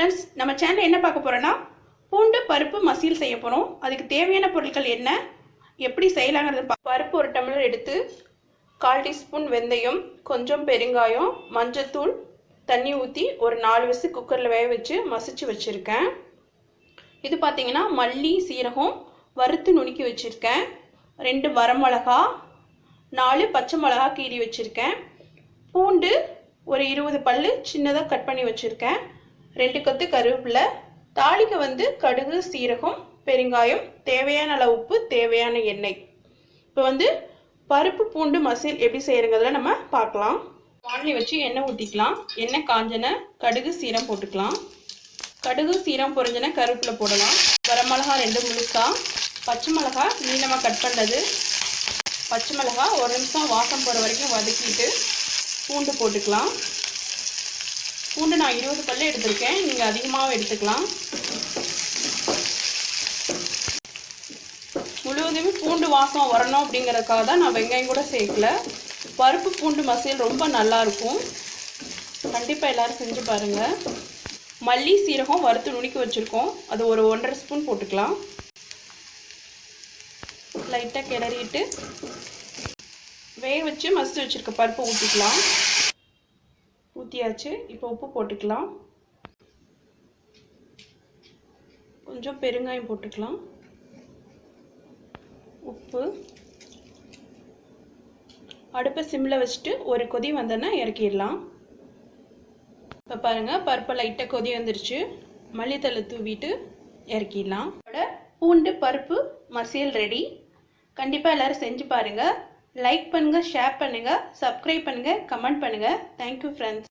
Friends நம்ம சேனலில் என்ன பார்க்க போகிறோன்னா பூண்டு பருப்பு மசீல் செய்ய போகிறோம் அதுக்கு தேவையான பொருட்கள் என்ன? எப்படி செய்யலாங்கிறது பருப்பு ஒரு டம்ளர் எடுத்து கால் டீஸ்பூன் வெந்தயம் கொஞ்சம் பெருங்காயம் மஞ்சத்தூள் தண்ணி ஊற்றி ஒரு நாலு விசு குக்கரில் வேக வச்சு மசிச்சு வச்சுருக்கேன். இது பார்த்தீங்கன்னா மல்லி சீரகம் வறுத்து நுணுக்கி வச்சுருக்கேன். ரெண்டு வரமிளகா நாலு பச்சை மிளகா கீறி வச்சுருக்கேன். பூண்டு ஒரு இருபது பல் சின்னதாக கட் பண்ணி வச்சுருக்கேன். ரெண்டு கொத்து கருவேப்பிலை தாளிக்க வந்து கடுகு சீரகம் பெருங்காயம் தேவையான அளவு உப்பு தேவையான எண்ணெய். இப்போ வந்து பருப்பு பூண்டு மசில் எப்படி செய்யறங்கிறதுல நம்ம பார்க்கலாம். வானலி வச்சு எண்ணெய் ஊற்றிக்கலாம் எண்ணெய் காஞ்சன கடுகு சீரம் போட்டுக்கலாம். கடுகு சீரம் பொறிஞ்சன கருவேப்பிலை போடலாம். வரமிளகா ரெண்டு முழுக்கா பச்சை மிளகா நீளமாக கட் பண்ணது. பச்சை மிளகா ஒரு நிமிஷம் வாசம் போகிற வரைக்கும் வதக்கிட்டு பூண்டு போட்டுக்கலாம். பூண்டு நான் இருபது பல்லு எடுத்திருக்கேன். நீங்கள் அதிகமாகவும் எடுத்துக்கலாம். முழுவதுமே பூண்டு வாசம் வரணும் அப்படிங்கிறதுக்காக தான் நான் வெங்காயம் கூட சேர்க்கல. பருப்பு பூண்டு மசியல் ரொம்ப நல்லாயிருக்கும் கண்டிப்பாக எல்லோரும் செஞ்சு பாருங்கள் மல்லி சீரகம் வறுத்து நுணுக்கி வச்சுருக்கோம். அது ஒரு ஒன்றரை ஸ்பூன் போட்டுக்கலாம். லைட்டாக கிளறிட்டு வேக வச்சு மசிச்சு வச்சுருக்க பருப்பை ஊற்றிக்கலாம் ஊற்றியாச்சு இப்போ உப்பு போட்டுக்கலாம். கொஞ்சம் பெருங்காயம் போட்டுக்கலாம். உப்பு. அடுப்பை சிம்மில் வச்சுட்டு ஒரு கொதி வந்தோன்னா இறக்கிடலாம். இப்போ பாருங்கள் பருப்பை லைட்டாக கொதி வந்துருச்சு. மல்லித்தலை தூவிட்டு இறக்கிடலாம். இதோட பூண்டு பருப்பு மசியல் ரெடி கண்டிப்பாக எல்லோரும் செஞ்சு பாருங்கள் லைக் பண்ணுங்கள் ஷேர் பண்ணுங்கள் சப்ஸ்கிரைப் பண்ணுங்கள் கமெண்ட் பண்ணுங்கள் தேங்க்யூ ஃப்ரெண்ட்ஸ்